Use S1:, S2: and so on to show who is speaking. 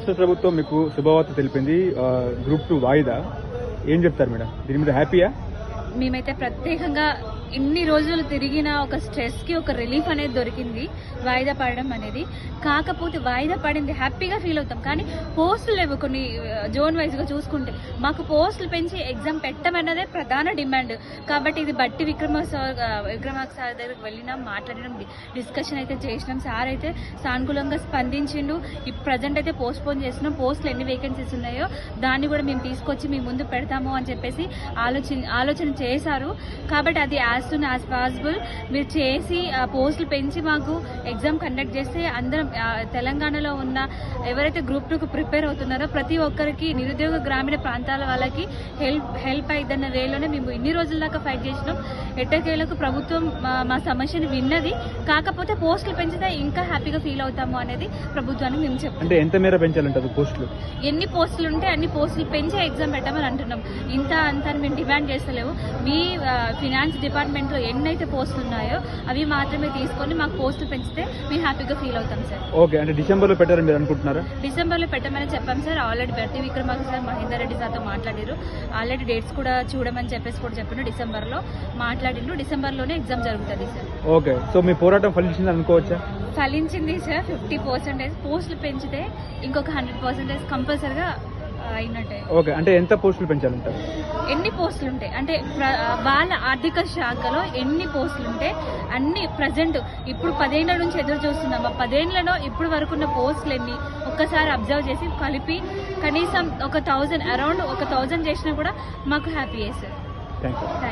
S1: రాష్ట్ర ప్రభుత్వం మీకు శుభవార్త తెలిపింది గ్రూప్ టూ వాయిదా. ఏం చెప్తారు మేడం? దీని మీద హ్యాపీయా?
S2: మేమైతే ప్రత్యేకంగా ఇన్ని రోజులు తిరిగిన ఒక స్ట్రెస్కి ఒక రిలీఫ్ అనేది దొరికింది. వాయిదా పడడం అనేది. కాకపోతే వాయిదా పడింది హ్యాపీగా ఫీల్ అవుతాం. కానీ పోస్టులు లేవు కొన్ని జోన్ వైజ్గా చూసుకుంటే. మాకు పోస్టులు పెంచి ఎగ్జామ్ పెట్టమన్నదే ప్రధాన డిమాండ్. కాబట్టి ఇది బట్టి విక్రమ సార్ విక్రమార్క సార్ దగ్గరికి వెళ్ళినాం మాట్లాడినాం డిస్కషన్ అయితే చేసినాం. సార్ అయితే సానుకూలంగా స్పందించిండు. ఇప్పుడు ప్రజెంట్ అయితే పోస్ట్ పోన్ చేస్తున్నాం. పోస్టులు ఎన్ని వేకెన్సీస్ ఉన్నాయో దాన్ని కూడా మేము తీసుకొచ్చి మీ ముందు పెడతాము అని చెప్పేసి ఆలోచన ఆలోచన చేశారు. కాబట్టి అది యాజ్ సూన్ యాజ్ పాసిబుల్. మీరు చేసి ఆ పోస్టులు పెంచి మాకు ఎగ్జామ్ కండక్ట్ చేస్తే అందరం తెలంగాణలో ఉన్న ఎవరైతే గ్రూప్ టూకు ప్రిపేర్ అవుతున్నారో ప్రతి ఒక్కరికి నిరుద్యోగ గ్రామీణ ప్రాంతాల వాళ్ళకి హెల్ప్ హెల్ప్ అయిద్దన్న వేలోనే మేము ఇన్ని రోజుల దాకా ఫైట్ చేసినాం. ఎట్టకేలకు ప్రభుత్వం మా- సమస్యను విన్నది. కాకపోతే పోస్టులు పెంచితే ఇంకా హ్యాపీగా ఫీల్ అవుతాము అనేది ప్రభుత్వానికి మేము చెప్తాం
S1: అంటే ఎంత మేర పెంచాలంటారు పోస్టులు?
S2: ఎన్ని పోస్టులు ఉంటే అన్ని పోస్టులు పెంచే ఎగ్జామ్ పెట్టమని అంటున్నాం. ఇంత అంత మేము డిమాండ్ చేస్తలేము. మీ ఫినాన్స్ డిపార్ట్మెంట్లో ఎన్నైతే పోస్టులు ఉన్నాయో అవి మాత్రమే తీసుకొని మాకు పోస్టులు పెంచితే మేము హ్యాపీగా ఫీల్ అవుతాం సార్.
S1: ఓకే అంటే డిసెంబర్లో పెట్టారని మీరు అనుకుంటున్నారా?
S2: డిసెంబర్లో పెట్టమని చెప్పాం సార్ ఆల్రెడీ బట్టి విక్రమార్క సార్ మహేందర్ రెడ్డి సార్తో మాట్లాడారు. ఆల్రెడీ డేట్స్ కూడా చూడమని చెప్పేసి కూడా చెప్పిండు డిసెంబర్లో మాట్లాడిండు డిసెంబర్లోనే ఎగ్జామ్ జరుగుతుంది సార్.
S1: ఓకే సో మీ పోరాటం ఫలించింది అనుకోవచ్చా?
S2: ఫలించింది సార్ ఫిఫ్టీ పర్సెంటేజ్. పోస్టులు పెంచితే ఇంకొక హండ్రెడ్ పర్సెంటేజ్ కంపల్సరిగా అయినట్టే.
S1: ఓకే అంటే ఎంత పోస్టులు పెంచాలంటారు?
S2: ఎన్ని పోస్టులు ఉంటాయి అంటే వాళ్ళ ఆర్థిక శాఖలో ఎన్ని పోస్టులు ఉంటే అన్ని ప్రజెంట్ ఇప్పుడు పదేళ్ళ నుంచి ఎదురు చూస్తున్నాం. ఆ పదేళ్ళలో ఇప్పుడు వరకు ఉన్న పోస్టులు ఎన్ని ఒక్కసారి అబ్జర్వ్ చేసి కలిపి కనీసం ఒక థౌజండ్ అరౌండ్ ఒక థౌజండ్ చేసినా కూడా మాకు హ్యాపీ సార్.
S1: Thank you